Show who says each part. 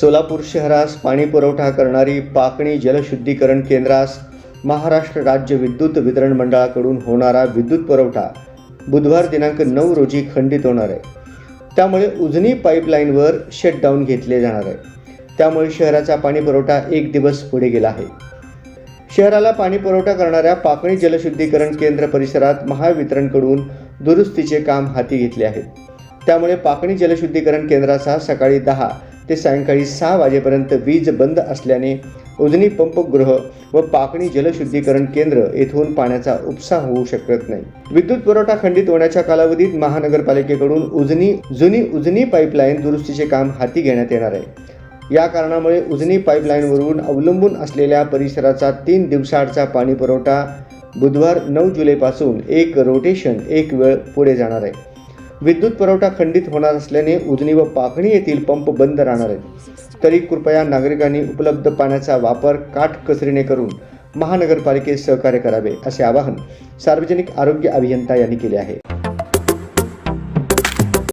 Speaker 1: सोलापूर शहरास पाणी पुरवठा करणारी पाकणी जलशुद्धीकरण केंद्रास महाराष्ट्र राज्य विद्युत वितरण मंडळाकडून होणारा विद्युत पुरवठा बुधवार दिनांक नऊ रोजी खंडित होणार आहे. त्यामुळे उजनी पाईपलाईनवर शटडाऊन घेतले जाणार आहे. त्यामुळे शहराचा पाणी पुरवठा एक दिवस पुढे गेला आहे. शहराला पाणी पुरवठा करणाऱ्या पाकणी जलशुद्धीकरण केंद्र परिसरात महावितरणकडून दुरुस्तीचे काम हाती घेतले आहे त्यामुळे पाकणी जलशुद्धीकरण केंद्राचा सकाळी दहा ते सायंकाळी सहा वाजेपर्यंत वीज बंद असल्याने उजनी पंपगृह व पाकणी जलशुद्धीकरण केंद्र येथून पाण्याचा उपसा होऊ शकत नाही. विद्युत पुरवठा खंडित होण्याच्या कालावधीत महानगरपालिकेकडून उजनी जुनी उजनी पाईपलाईन दुरुस्तीचे काम हाती घेण्यात येणार आहे. या कारणामुळे उजनी पाईपलाईनवरून अवलंबून असलेल्या परिसराचा तीन दिवसाआडचा पाणीपुरवठा बुधवार नऊ जुलैपासून एक रोटेशन एक वेळ पुढे जाणार आहे. विद्युत पुरवठा खंडित होणार असल्याने उजनी व पाखणी येथील पंप बंद राहणार आहेत. तरी कृपया नागरिकांनी उपलब्ध पाण्याचा वापर काटकसरीने करून महानगरपालिकेत सहकार्य करावे असे आवाहन सार्वजनिक आरोग्य अभियंता यांनी केले आहे.